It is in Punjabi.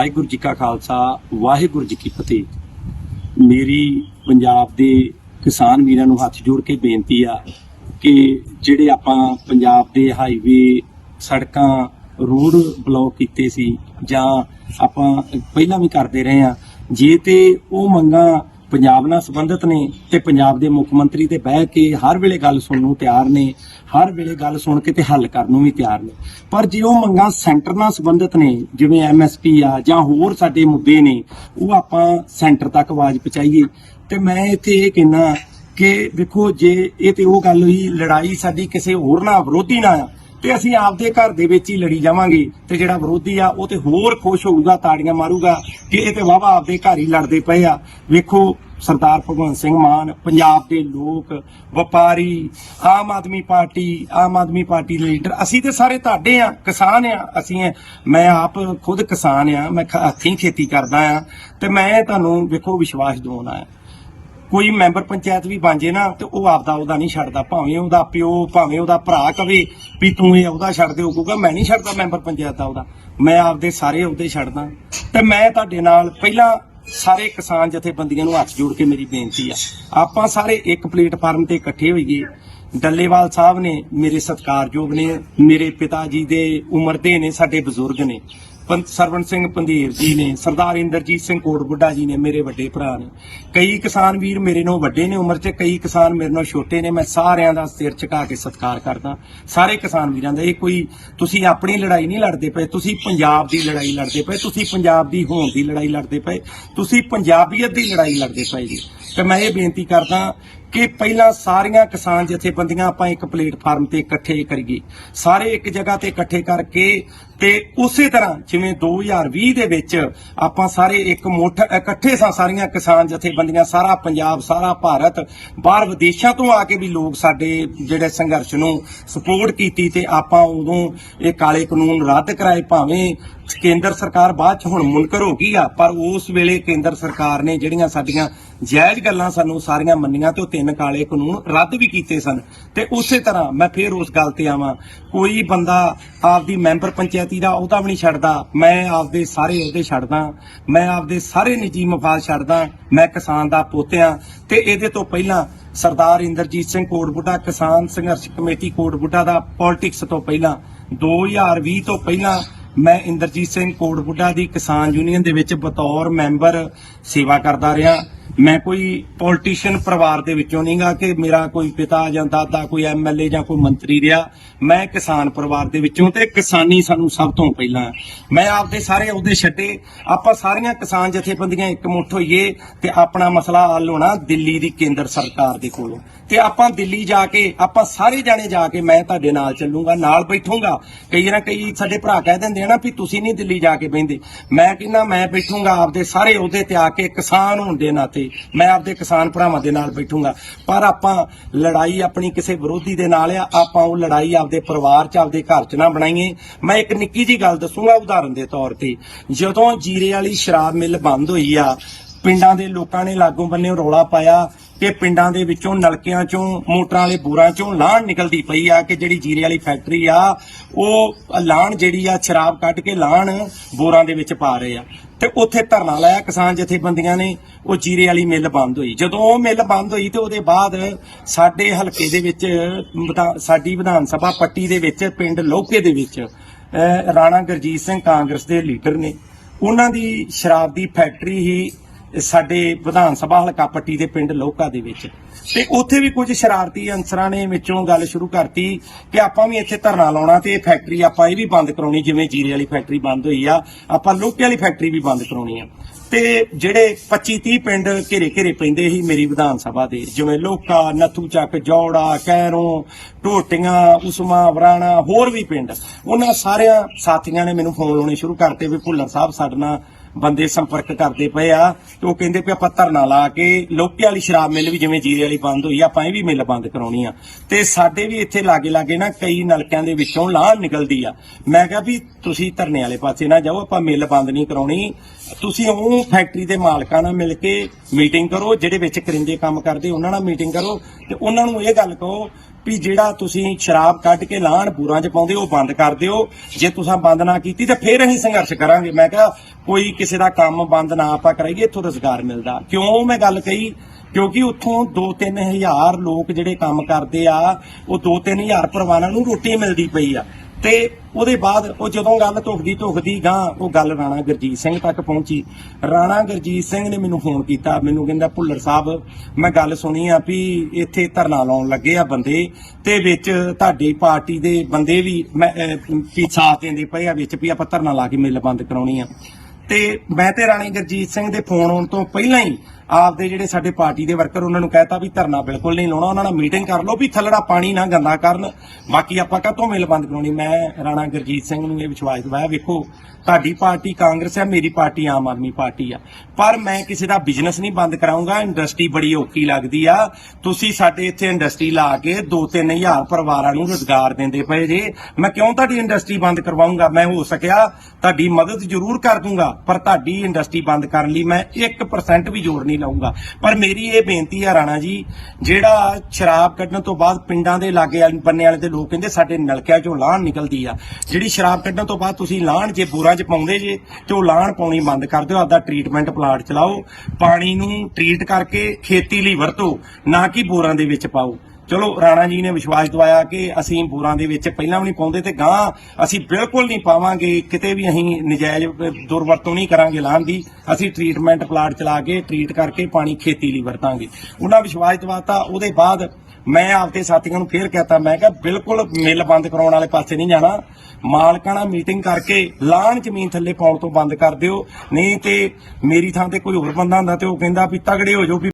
ਵਾਹਿਗੁਰੂ ਜੀ ਕਾ ਖਾਲਸਾ, ਵਾਹਿਗੁਰੂ ਜੀ ਕੀ ਫਤਿਹ। ਮੇਰੀ ਪੰਜਾਬ ਦੇ ਕਿਸਾਨ ਵੀਰਾਂ ਨੂੰ ਹੱਥ ਜੋੜ ਕੇ ਬੇਨਤੀ ਆ ਕਿ ਜਿਹੜੇ ਆਪਾਂ ਪੰਜਾਬ ਦੇ ਹਾਈਵੇ ਸੜਕਾਂ, ਰੋਡ ਬਲੌਕ ਕੀਤੇ ਸੀ ਜਾਂ ਆਪਾਂ ਪਹਿਲਾਂ ਵੀ ਕਰਦੇ ਰਹੇ ਆ, ਜੇ ਤੇ ਉਹ ਮੰਗਾਂ ਪੰਜਾਬ ਨਾਲ ਸੰਬੰਧਿਤ ਨੇ ਤੇ ਪੰਜਾਬ ਦੇ ਮੁੱਖ ਮੰਤਰੀ ਤੇ ਬਹਿ ਕੇ ਹਰ ਵੇਲੇ ਗੱਲ ਸੁਣਨ ਨੂੰ ਤਿਆਰ ਨੇ, ਹਰ ਵੇਲੇ ਗੱਲ ਸੁਣ ਕੇ ਤੇ ਹੱਲ ਕਰਨ ਨੂੰ ਵੀ ਤਿਆਰ ਨੇ। ਪਰ ਜੇ ਉਹ ਮੰਗਾਂ ਸੈਂਟਰ ਨਾਲ ਸੰਬੰਧਿਤ ਨੇ, ਜਿਵੇਂ ਐਮਐਸਪੀ ਆ ਜਾਂ ਹੋਰ ਸਾਡੇ ਮੁੱਦੇ ਨੇ, ਉਹ ਆਪਾਂ ਸੈਂਟਰ ਤੱਕ ਆਵਾਜ਼ ਪਹੁੰਚਾਈਏ। ਤੇ ਮੈਂ ਇੱਥੇ ਇਹ ਕਹਿਣਾ ਕਿ ਵੇਖੋ, ਜੇ ਇਹ ਤੇ ਉਹ ਗੱਲ ਹੋਈ, ਲੜਾਈ ਸਾਡੀ ਕਿਸੇ ਹੋਰ ਨਾਲ ਵਿਰੋਧੀ ਨਾਲ ਤੇ ਅਸੀਂ ਆਪਦੇ ਘਰ ਦੇ ਵਿੱਚ ਹੀ ਲੜੀ ਜਾਵਾਂਗੇ ਤੇ ਜਿਹੜਾ ਵਿਰੋਧੀ ਆ ਉਹ ਤੇ ਹੋਰ ਖੁਸ਼ ਹੋਊਗਾ, ਤਾੜੀਆਂ ਮਾਰੂਗਾ ਕਿ ਇਹ ਤੇ ਵਾਵਾ ਆਪਦੇ ਘਰ ਹੀ ਲੜਦੇ ਪਏ ਆ। ਵੇਖੋ ਸਰਦਾਰ ਭਗਵੰਤ ਸਿੰਘ ਮਾਨ, ਪੰਜਾਬ ਦੇ ਲੋਕ, ਵਪਾਰੀ, ਆਮ ਆਦਮੀ ਪਾਰਟੀ, ਆਮ ਆਦਮੀ ਪਾਰਟੀ ਦੇ ਲੀਡਰ, ਅਸੀਂ ਤੇ ਸਾਰੇ ਤੁਹਾਡੇ ਆ, ਕਿਸਾਨ ਆ, ਅਸੀਂ ਮੈਂ ਆਪ ਖੁਦ ਕਿਸਾਨ ਆ, ਮੈਂ ਖ- ਹੱਥੀਂ ਖੇਤੀ ਕਰਦਾ ਆ ਤੇ ਮੈਂ ਤੁਹਾਨੂੰ ਵੇਖੋ ਵਿਸ਼ਵਾਸ ਦਿਵਾਉਣਾ ਆ। ਕੋਈ ਮੈਂਬਰ ਪੰਚਾਇਤ ਵੀ ਬਣ ਜੇ ਨਾ, ਤੇ ਉਹ ਆਪਦਾ ਉਹਦਾ ਨਹੀਂ ਛੱਡਦਾ, ਭਾਵੇਂ ਉਹਦਾ ਪਿਓ, ਭਾਵੇਂ ਉਹਦਾ ਭਰਾ ਕਵੇ ਵੀ ਤੂੰ ਇਹ ਉਹਦਾ ਛੱਡ ਦੇ ਉਹ ਕਹੂਗਾ ਮੈਂ ਨਹੀਂ ਛੱਡਦਾ ਮੈਂਬਰ ਪੰਚਾਇਤ ਦਾ ਉਹਦਾ। ਮੈਂ ਆਪਦੇ ਸਾਰੇ ਉਹਦੇ ਛੱਡਦਾ। ਤੇ ਮੈਂ ਤੁਹਾਡੇ ਨਾਲ ਪਹਿਲਾਂ ਸਾਰੇ ਕਿਸਾਨ ਜਥੇਬੰਦੀਆਂ ਨੂੰ ਹੱਥ ਜੋੜ ਕੇ ਮੇਰੀ ਬੇਨਤੀ ਆ। ਆਪਾਂ ਸਾਰੇ ਇੱਕ ਪਲੇਟਫਾਰਮ ਤੇ ਇਕੱਠੇ ਹੋਈਏ। ਡੱਲੇਵਾਲ ਸਾਹਿਬ ਨੇ ਮੇਰੇ ਸਤਿਕਾਰਯੋਗ ਨੇ, ਮੇਰੇ ਪਿਤਾ ਜੀ ਦੇ ਉਮਰ ਦੇ ਨੇ, ਸਾਡੇ ਬਜ਼ੁਰਗ ਨੇ। ਪੰਤ ਸਰਵਣ ਸਿੰਘ ਪੰਧੀਰ ਜੀ ਨੇ, ਸਰਦਾਰ ਇੰਦਰਜੀਤ ਸਿੰਘ ਕੋਟਬੁੱਢਾ ਜੀ ਨੇ ਮੇਰੇ ਵੱਡੇ ਭਰਾ ਨੇ। ਕਈ ਕਿਸਾਨ ਵੀਰ ਮੇਰੇ ਨਾਲੋਂ ਵੱਡੇ ਨੇ ਉਮਰ 'ਚ, ਕਈ ਕਿਸਾਨ ਮੇਰੇ ਨਾਲੋਂ ਛੋਟੇ ਨੇ, ਮੈਂ ਸਾਰਿਆਂ ਦਾ ਸਿਰ ਝੁਕਾ ਕੇ ਸਤਿਕਾਰ ਕਰਦਾ। ਸਾਰੇ ਕਿਸਾਨ ਵੀਰਾਂ ਦਾ ਇਹ ਕੋਈ, ਤੁਸੀਂ ਆਪਣੀ ਲੜਾਈ ਨਹੀਂ ਲੜਦੇ ਪਏ, ਤੁਸੀਂ ਪੰਜਾਬ ਦੀ ਲੜਾਈ ਲੜਦੇ ਪਏ, ਤੁਸੀਂ ਪੰਜਾਬ ਦੀ ਹੋਂਦ ਦੀ ਲੜਾਈ ਲੜਦੇ ਪਏ, ਤੁਸੀਂ ਪੰਜਾਬੀਅਤ ਦੀ ਲੜਾਈ ਲੜਦੇ ਪਏ ਜੀ। ਤੇ ਮੈਂ ਇਹ ਬੇਨਤੀ ਕਰਦਾ ਕਿ ਪਹਿਲਾਂ ਸਾਰੀਆਂ ਕਿਸਾਨ ਜਥੇਬੰਦੀਆਂ ਆਪਾਂ ਇੱਕ ਪਲੇਟਫਾਰਮ ਤੇ ਇਕੱਠੇ ਕਰੀਏ। ਸਾਰੇ ਇੱਕ ਜਗ੍ਹਾ ਤੇ ਇਕੱਠੇ ਕਰਕੇ ਤੇ ਉਸੇ ਤਰ੍ਹਾਂ ਜਿਵੇਂ 2020 ਦੇ ਵਿੱਚ ਆਪਾਂ ਸਾਰੇ ਇੱਕ ਮੁੱਠ ਇਕੱਠੇ ਸਾਂ ਸਾਰੀਆਂ ਕਿਸਾਨ ਜਥੇਬੰਦੀਆਂ, ਸਾਰਾ ਪੰਜਾਬ, ਸਾਰਾ ਭਾਰਤ, ਬਾਹਰ ਵਿਦੇਸ਼ਾਂ ਤੋਂ ਆ ਕੇ ਵੀ ਲੋਕ ਸਾਡੇ ਜਿਹੜੇ ਸੰਘਰਸ਼ ਨੂੰ ਸਪੋਰਟ ਕੀਤੀ ਤੇ ਆਪਾਂ ਉਦੋਂ ਇਹ ਕਾਲੇ ਕਾਨੂੰਨ ਰੱਦ ਕਰਾਏ ਭਾਵੇਂ ਕੇਂਦਰ ਸਰਕਾਰ ਬਾਅਦ ਚ ਹੁਣ ਮੁਨਕਰ ਹੋ ਗਈ ਆ, ਪਰ ਉਸ ਵੇਲੇ ਕੇਂਦਰ ਸਰਕਾਰ ਨੇ ਜਿਹੜੀਆਂ ਸਾਡੀਆਂ ਜਾਇਜ਼ ਗੱਲਾਂ ਸਾਨੂੰ ਸਾਰੀਆਂ ਮੰਨੀਆਂ ਤੇ ਉਹ ਤਿੰਨ ਕਾਲੇ ਕਾਨੂੰਨ ਰੱਦ ਵੀ ਕੀਤੇ ਸਨ। ਤੇ ਉਸੇ ਤਰ੍ਹਾਂ ਮੈਂ ਫੇਰ ਉਸ ਗੱਲ ਤੇ ਆਵਾਂ। ਕੋਈ ਬੰਦਾ ਆਪਦੀ ਮੈਂਬਰ ਪੰਚਾਇਤੀ ਦਾ ਉਹਦਾ ਵੀ ਨਹੀਂ ਛੱਡਦਾ। ਮੈਂ ਆਪਦੇ ਸਾਰੇ ਉਹਦੇ ਛੱਡਦਾ। ਮੈਂ ਆਪਦੇ ਸਾਰੇ ਨਿੱਜੀ ਮਫਾਦ ਛੱਡਦਾ। ਮੈਂ ਕਿਸਾਨ ਦਾ ਪੋਤਿਆਂ ਤੇ ਇਹਦੇ ਤੋਂ ਪਹਿਲਾਂ ਸਰਦਾਰ ਇੰਦਰਜੀਤ ਸਿੰਘ ਕੋਟਬੁੱਢਾ ਕਿਸਾਨ ਸੰਘਰਸ਼ ਕਮੇਟੀ ਕੋਟਬੁੱਢਾ ਦਾ ਪੋਲਿਟਿਕਸ ਤੋਂ ਪਹਿਲਾਂ 2020 ਤੋਂ ਪਹਿਲਾਂ ਮੈਂ ਇੰਦਰਜੀਤ ਸਿੰਘ ਕੋਟਬੁੱਢਾ ਦੀ ਕਿਸਾਨ ਯੂਨੀਅਨ ਦੇ ਵਿੱਚ ਬਤੌਰ ਮੈਂਬਰ ਸੇਵਾ ਕਰਦਾ ਰਿਹਾ। ਮੈਂ ਕੋਈ ਪੋਲੀਟੀਸ਼ੀਅਨ ਪਰਿਵਾਰ ਦੇ ਵਿੱਚੋਂ ਨਹੀਂਗਾ ਕਿ ਮੇਰਾ ਕੋਈ ਪਿਤਾ ਜਾਂ ਦਾਦਾ, ਕੋਈ ਐਮਐਲਏ ਜਾਂ ਕੋਈ ਮੰਤਰੀ ਰਿਹਾ। ਮੈਂ ਕਿਸਾਨ ਪਰਿਵਾਰ ਦੇ ਵਿੱਚੋਂ ਤੇ ਕਿਸਾਨੀ ਸਾਨੂੰ ਸਭ ਤੋਂ ਪਹਿਲਾਂ। ਮੈਂ ਆਪਦੇ ਸਾਰੇ ਅਹੁਦੇ ਛੱਡੇ। ਆਪਾਂ ਸਾਰੀਆਂ ਕਿਸਾਨ ਜਥੇਬੰਦੀਆਂ ਇਕਮੁੱਠ ਹੋਈਏ ਤੇ ਆਪਣਾ ਮਸਲਾ ਹੱਲ ਹੋਣਾ ਦਿੱਲੀ ਦੀ ਕੇਂਦਰ ਸਰਕਾਰ ਦੇ ਕੋਲ। ਤੇ ਆਪਾਂ ਦਿੱਲੀ ਜਾ ਕੇ, ਆਪਾਂ ਸਾਰੇ ਜਾਣੇ ਜਾ ਕੇ ਮੈਂ ਤੁਹਾਡੇ ਨਾਲ ਚੱਲੂਗਾ, ਨਾਲ ਬੈਠੂੰਗਾ। ਕਈ ਨਾ ਕਈ ਸਾਡੇ ਭਰਾ ਕਹਿ ਦਿੰਦੇ ਆ ਵੀ ਤੁਸੀਂ ਨਹੀਂ ਦਿੱਲੀ ਜਾ ਕੇ ਬਹਿੰਦੇ। ਮੈਂ ਕਹਿੰਦਾ, ਮੈਂ ਬੈਠੂੰਗਾ ਆਪਦੇ ਸਾਰੇ ਅਹੁਦੇ ਤੇ ਆ ਕੇ ਕਿਸਾਨ ਹੋਣ ਦੇ ਨਾਤੇ, ਮੈਂ ਆਪਦੇ ਕਿਸਾਨ ਭਰਾਵਾਂ ਦੇ ਨਾਲ ਬੈਠੂੰਗਾ। ਪਰ ਆਪਾਂ ਲੜਾਈ ਆਪਣੀ ਕਿਸੇ ਵਿਰੋਧੀ ਦੇ ਨਾਲ ਆ, ਆਪਾਂ ਉਹ ਲੜਾਈ ਆਪਦੇ ਪਰਿਵਾਰ 'ਚ, ਆਪਦੇ ਘਰ 'ਚ ਨਾ ਬਣਾਈਏ। ਮੈਂ ਇੱਕ ਨਿੱਕੀ ਜੀ ਗੱਲ ਦੱਸੂਗਾ ਉਦਾਹਰਨ ਦੇ ਤੌਰ ਤੇ। ਜਦੋਂ ਜੀਰੇ ਵਾਲੀ ਸ਼ਰਾਬ ਮਿੱਲ ਬੰਦ ਹੋਈ ਆ ਪਿੰਡਾਂ ਦੇ ਲੋਕਾਂ ਨੇ ਲਾਗੋਂ ਬੰਨੇ ਰੌਲਾ ਪਾਇਆ ਕਿ ਪਿੰਡਾਂ ਦੇ ਵਿੱਚੋਂ ਨਲਕਿਆਂ ਚੋਂ, ਮੋਟਰਾਂ ਵਾਲੇ ਬੂਰਾਂ ਚੋਂ ਲਾਹਣ ਨਿਕਲਦੀ ਪਈ ਆ ਕਿ ਜਿਹੜੀ ਜੀਰੇ ਵਾਲੀ ਫੈਕਟਰੀ ਆ, ਉਹ ਲਾਹਣ ਜਿਹੜੀ ਆ ਸ਼ਰਾਬ ਕੱਢ ਕੇ ਲਾਹਣ ਬੋਰਾਂ ਦੇ ਵਿੱਚ ਪਾ ਰਹੇ ਆ। ਤੇ ਉੱਥੇ ਧਰਨਾ ਲਾਇਆ ਕਿਸਾਨ ਜਥੇਬੰਦੀਆਂ ਨੇ, ਉਹ ਜੀਰੇ ਵਾਲੀ ਮਿੱਲ ਬੰਦ ਹੋਈ। ਜਦੋਂ ਉਹ ਮਿੱਲ ਬੰਦ ਹੋਈ ਤੇ ਉਹਦੇ ਬਾਅਦ ਸਾਡੇ ਹਲਕੇ ਦੇ ਵਿੱਚ ਵਿਧਾ- ਸਾਡੀ ਵਿਧਾਨ ਸਭਾ ਪੱਟੀ ਦੇ ਵਿੱਚ, ਪਿੰਡ ਲੋਕੇ ਦੇ ਵਿੱਚ ਰਾਣਾ ਗੁਰਜੀਤ ਸਿੰਘ ਕਾਂਗਰਸ ਦੇ ਲੀਡਰ ਨੇ। ਉਹਨਾਂ ਦੀ ਸ਼ਰਾਬ ਦੀ ਫੈਕਟਰੀ ਹੀ ਸਾਡੇ ਵਿਧਾਨ ਸਭਾ ਹਲਕਾ ਪੱਟੀ ਦੇ ਪਿੰਡ ਲੋਕਾ ਦੇ ਵਿੱਚ। ਤੇ ਉੱਥੇ ਵੀ ਕੁਝ ਸ਼ਰਾਰਤੀ ਅਨਸਰਾਂ ਨੇ ਵਿੱਚੋਂ ਗੱਲ ਸ਼ੁਰੂ ਕਰਤੀ ਕਿ ਆਪਾਂ ਵੀ ਇੱਥੇ ਧਰਨਾ ਲਾਉਣਾ ਤੇ ਇਹ ਫੈਕਟਰੀ ਆਪਾਂ ਇਹ ਵੀ ਬੰਦ ਕਰਾਉਣੀ, ਜਿਵੇਂ ਜੀਰੇ ਵਾਲੀ ਫੈਕਟਰੀ ਬੰਦ ਹੋਈ ਆ, ਆਪਾਂ ਲੋਕੇ ਵਾਲੀ ਫੈਕਟਰੀ ਵੀ ਬੰਦ ਕਰਾਉਣੀ ਆ। ਤੇ ਜਿਹੜੇ 25 30 ਪਿੰਡ ਘੇਰੇ ਘੇਰੇ ਪੈਂਦੇ ਸੀ ਮੇਰੀ ਵਿਧਾਨ ਸਭਾ ਦੇ, ਜਿਵੇਂ ਲੋਕਾ ਨੱਥੂ ਚੱਕ, ਜੌੜਾ, ਕੈਰੋਂ ਟੋਟੀਆਂ ਉਸਮਾ, ਵਰਾਣਾ, ਹੋਰ ਵੀ ਪਿੰਡ, ਉਹਨਾਂ ਸਾਰਿਆਂ ਸਾਥੀਆਂ ਨੇ ਮੈਨੂੰ ਫੋਨ ਲਾਉਣੇ ਸ਼ੁਰੂ ਕਰਤੇ ਵੀ ਭੁੱਲਰ ਸਾਹਿਬ ਸਾਡੇ ਨਾਲ ਬੰਦੇ ਸੰਪਰਕ ਕਰਦੇ ਪਏ ਆ ਤੇ ਉਹ ਕਹਿੰਦੇ ਵੀ ਆਪਾਂ ਧਰਨਾ ਲਾ ਕੇ ਲੋਕੇ ਵਾਲੀ ਸ਼ਰਾਬ ਮਿਲ ਵੀ ਜਿਵੇਂ ਜੀਰੇ ਵਾਲੀ ਬੰਦ ਹੋਈ ਆ, ਆਪਾਂ ਇਹ ਵੀ ਮਿਲ ਬੰਦ ਕਰਾਉਣੀ ਆ। ਤੇ ਸਾਡੇ ਵੀ ਇੱਥੇ ਲਾਗੇ ਲਾਗੇ ਨਾ ਕਈ ਨਲਕਿਆਂ ਦੇ ਵਿੱਚੋਂ ਲਾਹ ਨਿਕਲਦੀ ਆ। ਮੈਂ ਕਿਹਾ ਵੀ ਤੁਸੀਂ ਧਰਨੇ ਵਾਲੇ ਪਾਸੇ ਨਾ ਜਾਓ ਆਪਾਂ ਮਿਲ ਬੰਦ ਨਹੀਂ ਕਰਾਉਣੀ। ਤੁਸੀਂ ਉਹ ਫੈਕਟਰੀ ਦੇ ਮਾਲਕਾਂ ਨਾਲ ਮਿਲ ਕੇ ਮੀਟਿੰਗ ਕਰੋ ਜਿਹੜੇ ਵਿੱਚ ਕਰਿੰਦੇ ਕੰਮ ਕਰਦੇ ਉਹਨਾਂ ਨਾਲ ਮੀਟਿੰਗ ਕਰੋ। ਤੇ ਉਹਨਾਂ ਨੂੰ ਇਹ ਗੱਲ ਕਹੋ ਵੀ ਜਿਹੜਾ ਤੁਸੀਂ ਸ਼ਰਾਬ ਕੱਢ ਕੇ ਲਾਹਣ ਬੂਰਾਂ 'ਚ ਪਾਉਂਦੇ ਹੋ, ਉਹ ਬੰਦ ਕਰ ਦਿਓ। ਜੇ ਤੁਸੀਂ ਬੰਦ ਨਾ ਕੀਤੀ ਤੇ ਫਿਰ ਅਸੀਂ ਸੰਘਰਸ਼ ਕਰਾਂਗੇ। ਮੈਂ ਕਿਹਾ ਕੋਈ ਕਿਸੇ ਦਾ ਕੰਮ ਬੰਦ ਨਾ ਆਪਾਂ ਕਰਾਈਏ ਇੱਥੋਂ ਰੁਜ਼ਗਾਰ ਮਿਲਦਾ। ਕਿਉਂ ਮੈਂ ਗੱਲ ਕਹੀ? ਕਿਉਂਕਿ ਉੱਥੋਂ 2-3 ਹਜ਼ਾਰ ਲੋਕ ਜਿਹੜੇ ਕੰਮ ਕਰਦੇ ਆ ਉਹ 2-3 ਹਜ਼ਾਰ ਪਰਿਵਾਰਾਂ ਨੂੰ ਰੋਟੀ ਮਿਲਦੀ ਪਈ ਆ। ਤੇ ਉਹਦੇ ਬਾਅਦ ਉਹ ਜਦੋਂ ਗੱਲ ਧੁਖਦੀ ਧੁਖਦੀ ਗਾਂ ਉਹ ਗੱਲ ਰਾਣਾ ਗੁਰਜੀਤ ਸਿੰਘ ਤੱਕ ਪਹੁੰਚੀ। ਰਾਣਾ ਗੁਰਜੀਤ ਸਿੰਘ ਨੇ ਮੈਨੂੰ ਫੋਨ ਕੀਤਾ ਮੈਨੂੰ ਕਹਿੰਦਾ ਭੁੱਲਰ ਸਾਹਿਬ ਮੈਂ ਗੱਲ ਸੁਣੀ ਆ ਵੀ ਇੱਥੇ ਧਰਨਾ ਲਾਉਣ ਲੱਗੇ ਆ ਬੰਦੇ ਤੇ ਵਿੱਚ ਤੁਹਾਡੀ ਪਾਰਟੀ ਦੇ ਬੰਦੇ ਵੀ ਮੈਂ ਅਹ, ਸਾਥ ਦਿੰਦੇ ਪਏ ਆ ਵਿੱਚ ਵੀ ਆਪਾਂ ਧਰਨਾ ਲਾ ਕੇ ਮਿਲ ਬੰਦ ਕਰਾਉਣੀ ਆ। ਤੇ ਮੈਂ ਤੇ ਰਾਣੀ ਗੁਰਜੀਤ ਸਿੰਘ ਦੇ ਫੋਨ ਆਉਣ ਤੋਂ ਪਹਿਲਾਂ ਹੀ ਆਪਦੇ ਜਿਹੜੇ ਸਾਡੇ ਪਾਰਟੀ ਦੇ ਵਰਕਰ ਉਹਨਾਂ ਨੂੰ ਕਹਿਤਾ ਵੀ ਧਰਨਾ ਬਿਲਕੁਲ ਨਹੀਂ ਲਾਉਣਾ, ਉਹਨਾਂ ਨਾਲ ਮੀਟਿੰਗ ਕਰ ਲਓ ਵੀ ਥੱਲੜਾ ਪਾਣੀ ਨਾ ਗੰਦਾ ਕਰਨ। ਬਾਕੀ ਆਪਾਂ ਕਾਹਤੋਂ ਮਿਲ ਬੰਦ ਕਰਾਉਣੀ? ਮੈਂ ਰਾਣਾ ਗੁਰਜੀਤ ਸਿੰਘ ਨੂੰ ਇਹ ਵਿਸ਼ਵਾਸ ਦਿਵਾਇਆ, ਵੇਖੋ, ਤੁਹਾਡੀ ਪਾਰਟੀ ਕਾਂਗਰਸ ਹੈ, ਮੇਰੀ ਪਾਰਟੀ ਆਮ ਆਦਮੀ ਪਾਰਟੀ ਆ। ਪਰ ਮੈਂ ਕਿਸੇ ਦਾ ਬਿਜ਼ਨਸ ਨਹੀਂ ਬੰਦ ਕਰਾਉਂਗਾ ਇੰਡਸਟਰੀ ਬੜੀ ਔਖੀ ਲੱਗਦੀ ਆ। ਤੁਸੀਂ ਸਾਡੇ ਇੱਥੇ ਇੰਡਸਟਰੀ ਲਾ ਕੇ 2-3000 ਪਰਿਵਾਰਾਂ ਨੂੰ ਰੋਜ਼ਗਾਰ ਦਿੰਦੇ ਪਏ ਜੇ। ਮੈਂ ਕਿਉਂ ਤੁਹਾਡੀ ਇੰਡਸਟਰੀ ਬੰਦ ਕਰਵਾਉਂਗਾ ਮੈਂ ਹੋ ਸਕਿਆ, ਤੁਹਾਡੀ ਮਦਦ ਜ਼ਰੂਰ ਕਰ ਦੂੰਗਾ, ਪਰ ਤੁਹਾਡੀ ਇੰਡਸਟਰੀ ਬੰਦ ਕਰਨ ਲਈ ਮੈਂ 1% ਵੀ ਜ਼ੋਰ ਨਹੀਂ ਲਾਉਂਗਾ। ਪਰ ਮੇਰੀ ਇਹ ਬੇਨਤੀ ਆ ਰਾਣਾ ਜੀ, ਜਿਹੜਾ ਸ਼ਰਾਬ ਕੱਢਣ ਤੋਂ ਬਾਅਦ ਪਿੰਡਾਂ ਦੇ ਲਾਗੇ ਬੰਨੇ ਵਾਲੇ ਦੇ ਲੋਕ ਕਹਿੰਦੇ ਸਾਡੇ ਨਲਕਿਆਂ ਚੋਂ ਲਾਹਣ ਨਿਕਲਦੀ ਆ। ਜਿਹੜੀ ਸ਼ਰਾਬ ਕੱਢਣ ਤੋਂ ਬਾਅਦ ਤੁਸੀਂ ਲਾਹਣ ਜੇ ਬੋਰਾਂ 'ਚ ਪਾਉਂਦੇ ਜੇ, ਤੇ ਉਹ ਲਾਹਣ ਪਾਉਣੀ ਬੰਦ ਕਰ ਦਿਓ, ਆਪਦਾ ਟ੍ਰੀਟਮੈਂਟ ਪਲਾਂਟ ਚਲਾਓ। ਪਾਣੀ ਨੂੰ ਟ੍ਰੀਟ ਕਰਕੇ ਖੇਤੀ ਲਈ ਵਰਤੋ, ਨਾ ਕਿ ਬੋਰਾਂ ਦੇ ਵਿੱਚ ਪਾਓ। ਚਲੋ, ਰਾਣਾ ਜੀ ਨੇ ਵਿਸ਼ਵਾਸ ਦਵਾਇਆ ਕਿ ਅਸੀਂ ਬੋਰਾਂ ਦੇ ਵਿੱਚ ਪਹਿਲਾਂ ਵੀ ਨਹੀਂ ਪਾਉਂਦੇ ਤੇ ਗਾਂ ਅਸੀਂ ਬਿਲਕੁਲ ਨਹੀਂ ਪਾਵਾਂਗੇ, ਕਿਤੇ ਵੀ ਅਸੀਂ ਨਜਾਇਜ਼ ਦੁਰਵਰਤੋਂ ਨਹੀਂ ਕਰਾਂਗੇ ਲਾਹਣ ਦੀ। ਅਸੀਂ ਟ੍ਰੀਟਮੈਂਟ ਪਲਾਂਟ ਚਲਾ ਕੇ ਟ੍ਰੀਟ ਕਰਕੇ ਪਾਣੀ ਖੇਤੀ ਲਈ ਵਰਤਾਂਗੇ। ਉਹਨਾਂ ਵਿਸ਼ਵਾਸ ਦਵਾਤਾ, ਉਹਦੇ ਬਾਅਦ ਮੈਂ ਆਪਦੇ ਸਾਥੀਆਂ ਨੂੰ ਫੇਰ ਕਹਤਾ, ਮੈਂ ਕਿਹਾ, ਬਿਲਕੁਲ ਮਿੱਲ ਬੰਦ ਕਰਾਉਣ ਵਾਲੇ ਪਾਸੇ ਨਹੀਂ ਜਾਣਾ। ਮਾਲਕਾਂ ਨਾਲ ਮੀਟਿੰਗ ਕਰਕੇ ਲਾਹਣ ਜ਼ਮੀਨ ਥੱਲੇ ਪਾਉਣ ਤੋਂ ਬੰਦ ਕਰ ਦਿਓ। ਨਹੀਂ ਤੇ ਮੇਰੀ ਥਾਂ ਤੇ ਕੋਈ ਹੋਰ ਬੰਦਾ ਹੁੰਦਾ ਤੇ ਉਹ ਕਹਿੰਦਾ ਵੀ ਤਗੜੇ ਹੋ ਜਾਓ ਵੀ